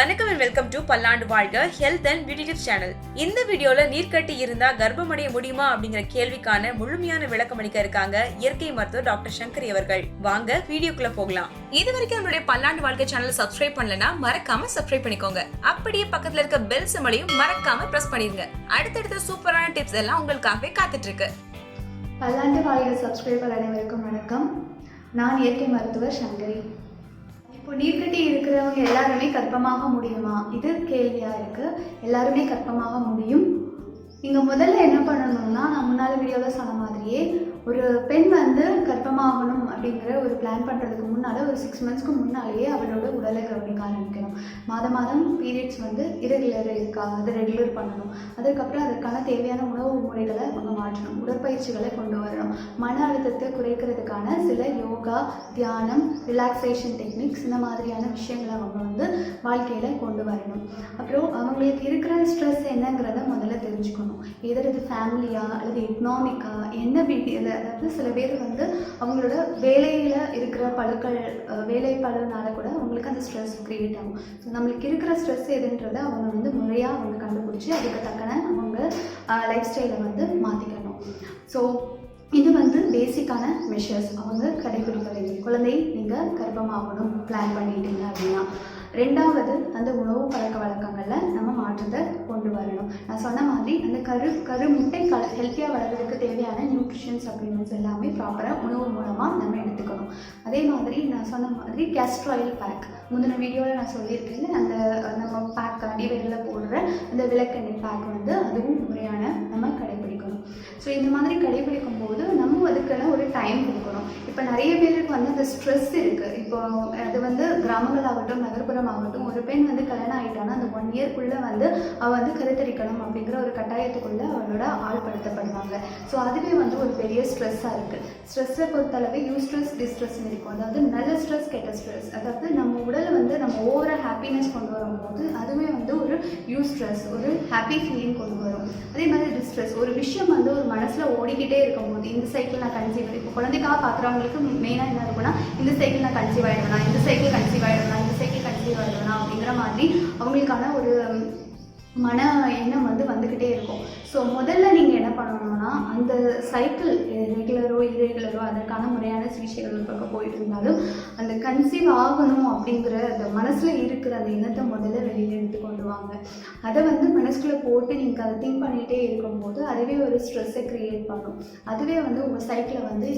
வணக்கம் and welcome to Pallandu Vazhga health and beauty tips channel இந்த வீடியோல நீர்க்கட்டி இருந்தா கர்ப்பமடைய முடியுமா அப்படிங்கிற கேள்விக்கான முழுமையான விளக்கம் அளிக்க இருக்காங்க இயற்கை மருத்துவர் டாக்டர் சங்கரி அவர்கள். வாங்க வீடியோக்குள்ள போகலாம். இது வரைக்கும் நம்மளுடைய பல்லாண்டு வாழ்க்கை சேனல் சப்ஸ்கிரைப் பண்ணலனா மறக்காம சப்ஸ்கிரைப் பண்ணிக்கோங்க. அப்படியே பக்கத்துல இருக்க பெல் சிம்பளையும் மறக்காம பிரஸ் பண்ணிருங்க. அடுத்தடுத்த சூப்பரான டிப்ஸ் எல்லாம் உங்களுக்காகவே காத்துட்டு இருக்கு. பல்லாண்டு வாழ்க சப்ஸ்கிரைபர் அனைவருக்கும் வணக்கம். நான் இயற்கை மருத்துவர் சங்கரி. இப்போ நீர்க்கட்டி இருக்கிறவங்க எல்லாருமே கர்ப்பமாக முடியுமா? இது கேள்வியாக இருக்குது எல்லாருமே கர்ப்பமாக முடியும். நீங்கள் முதல்ல என்ன பண்ணணும்னா நான் முன்னாள் வீடியோவில் சொன்ன மாதிரியே ஒரு அப்படிங்கிற ஒரு பிளான் பண்ணுறதுக்கு முன்னால் ஒரு சிக்ஸ் மந்த்ஸ்க்கு முன்னாலேயே அவளோட உடலை கவனிக்க ஆரம்பிக்கணும் மாதம் மாதம் பீரியட்ஸ் வந்து இரகுலர் இருக்கா அதை ரெகுலர் பண்ணணும். அதுக்கப்புறம் அதற்கான தேவையான உணவு முறைகளை அவங்க மாற்றணும். உடற்பயிற்சிகளை கொண்டு வரணும். மன அழுத்தத்தை குறைக்கிறதுக்கான சில யோகா தியானம் ரிலாக்ஸேஷன் டெக்னிக்ஸ் இந்த மாதிரியான விஷயங்களை அவங்க வந்து வாழ்க்கையில் கொண்டு வரணும். அப்புறம் அவங்களுக்கு இருக்கிற ஸ்ட்ரெஸ் என்னங்கிறத முதல்ல தெரிஞ்சுக்கணும். எதிர் இது ஃபேமிலியா அல்லது எக்கனாமிக்கா என்ன வீட்டில் அதாவது சில பேர் வந்து அவங்களோட வேலையில் இருக்கிற பழுக்கள் வேலை பழுனால கூட அவங்களுக்கு அந்த ஸ்ட்ரெஸ் க்ரியேட் ஆகும். ஸோ நம்மளுக்கு இருக்கிற ஸ்ட்ரெஸ் எதுன்றதை அவங்க வந்து முறையாக அவங்க கண்டுபிடிச்சி அதுக்கு தக்கன அவங்க லைஃப் ஸ்டைலை வந்து மாற்றிக்கணும் ஸோ இது வந்து பேசிக்கான மெஷர்ஸ் அவங்க கடைபிடிக்க வேண்டிய குழந்தை நீங்கள் கர்ப்பமாகணும் பிளான் பண்ணிட்டீங்க அப்படின்னா. ரெண்டாவது அந்த உணவு பழக்க வழக்கங்களில் நம்ம மாற்றத்தை கொண்டு வரணும். நான் சொன்ன மாதிரி அந்த கரு கரு முட்டை கல ஹெல்த்தியாக வளர்கிறதுக்கு தேவையான நியூட்ரிஷன் சப்ளிமெண்ட்ஸ் எல்லாமே ப்ராப்பராக உணவு மூலமாக நம்ம எடுத்துக்கணும். அதே மாதிரி நான் சொன்ன மாதிரி கேஸ்ட்ராயில் பேக் முந்தின வீடியோவில் நான் சொல்லியிருக்கேன் அந்த நம்ம பேக் அடிவேரில் போடுற அந்த விளக்கெண்ணெய் பேக் வந்து அதுவும் முறையான நம்ம கடைபிடிக்கணும் ஸோ இந்த மாதிரி கடைபிடிக்கும் போது நம்ம அதுக்கெல்லாம் ஒரு டைம் கொடுக்கணும். இப்போ நிறைய பேருக்கு வந்து அந்த ஸ்ட்ரெஸ் இருக்குது இப்போ அது வந்து கிராமங்கள் ஆகட்டும் நகர்ப்புறம் ஆகட்டும் ஒரு பெண் வந்து கல்யாணம் ஆகிட்டானா அந்த ஒன் இயர்க்குள்ளே வந்து அவள் வந்து கருத்தரிக்கணும் அப்படிங்கிற ஒரு கட்டாயத்துக்குள்ளே அவளோட ஆள்படுத்தப்படுவாங்க. ஸோ அதுவே வந்து ஒரு பெரிய ஸ்ட்ரெஸ்ஸாக இருக்குது ஸ்ட்ரெஸ்ஸை பொறுத்தளவு யூ ஸ்ட்ரெஸ் டிஸ்ட்ரெஸ்ன்னு இருக்கும். அதாவது நல்ல ஸ்ட்ரெஸ் கெட்ட ஸ்ட்ரெஸ் அதாவது நம்ம உடலை வந்து நம்ம ஓவரால் ஹாப்பினஸ் கொண்டு வரும்போது அதுவே வந்து ஒரு யூ ஸ்ட்ரெஸ் ஒரு ஹாப்பி ஃபீலிங் கொண்டு வரும். அதே மாதிரி டிஸ்ட்ரெஸ் ஒரு விஷயம் வந்து ஒரு மனசில் ஓடிக்கிட்டே இருக்கும்போது இந்த சைக்கிள் நான் கன்சீவ் இப்போ குழந்தைக்காக பார்க்குறவங்களுக்கு மெயினாக என்ன இருக்குன்னா இந்த சைக்கிள் நான் கன்சீவ் ஆகிடுவேனா இந்த சைக்கிள் கன்சீவ் ஆகிடுவேனா இந்த சைக்கிள் கன்சீவ் ஆகிடுவேனா அப்படிங்கிற மாதிரி அவங்களுக்கான ஒரு மன எண்ணம் வந்து வந்துக்கிட்டே இருக்கும். ஸோ முதல்ல நீங்கள் என்ன பண்ணணும்னா அந்த சைக்கிள் ரெகுலரோ இரெகுலரோ அதற்கான முறையான சிகிச்சைகள் பக்கம் போயிட்டு இருந்தாலும் அந்த கன்சீவ் ஆகணும் அப்படிங்கிற அந்த மனசில் இருக்கிற அந்த எண்ணத்தை முதல்ல வெளியில் எடுத்து கொண்டு வாங்க. அதை வந்து மனசுக்குள்ளே போட்டு நீங்கள் அதை திங்க் பண்ணிகிட்டே இருக்கும்போது அதுவே ஒரு ஸ்ட்ரெஸ்ஸை க்ரியேட் பண்ணும். அதுவே வந்து உங்கள் சைக்கிளை வந்து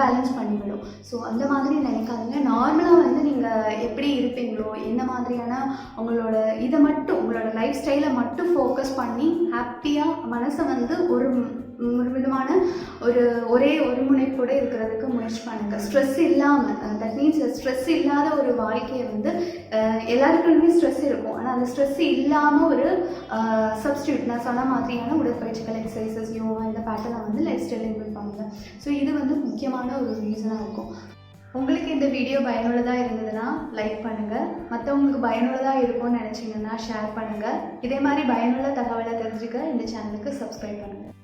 பேலன்ஸ் பண்ணிவிடும். ஸோ அந்த மாதிரி நினைக்காதீங்க. நார்மலாக வந்து நீங்கள் எப்படி இருப்பீங்களோ என்ன மாதிரியான உங்களோட இதை மட்டும் உங்களோட லைஃப் ஸ்டைலை மட்டும் ஃபோக்கஸ் பண்ணி ஹாப்பியாக மனசை வந்து ஒரு ஒரு விதமான ஒரு ஒரே ஒரு முனைப்போட இருக்கிறதுக்கு முயற்சி பண்ணுங்க. ஸ்ட்ரெஸ் இல்லாமல் தட் மீன்ஸ் ஸ்ட்ரெஸ் இல்லாத ஒரு வாழ்க்கையை வந்து எல்லாருக்குமே ஸ்ட்ரெஸ் இருக்கும். ஆனால் அந்த ஸ்ட்ரெஸ் இல்லாமல் ஒரு சப்ஸ்டியூட் நான் சொன்ன மாதிரியான உடற்பயிற்சிகள் எக்ஸசைசஸ் யோகா இந்த பேட்டர்னை வந்து லைஃப் ஸ்டைல் இம்ப்ரூவ் பண்ணுங்க. ஸோ இது வந்து முக்கியமான ஒரு ரீசனாக இருக்கும். உங்களுக்கு இந்த வீடியோ பயனுள்ளதாக இருந்ததுன்னா லைக் பண்ணுங்கள் மற்றவங்களுக்கு பயனுள்ளதாக இருக்கும்னு நினச்சிங்கன்னா ஷேர் பண்ணுங்கள் இதே மாதிரி பயனுள்ள தகவலை தெரிஞ்சுக்க இந்த சேனலுக்கு சப்ஸ்கிரைப் பண்ணுங்கள்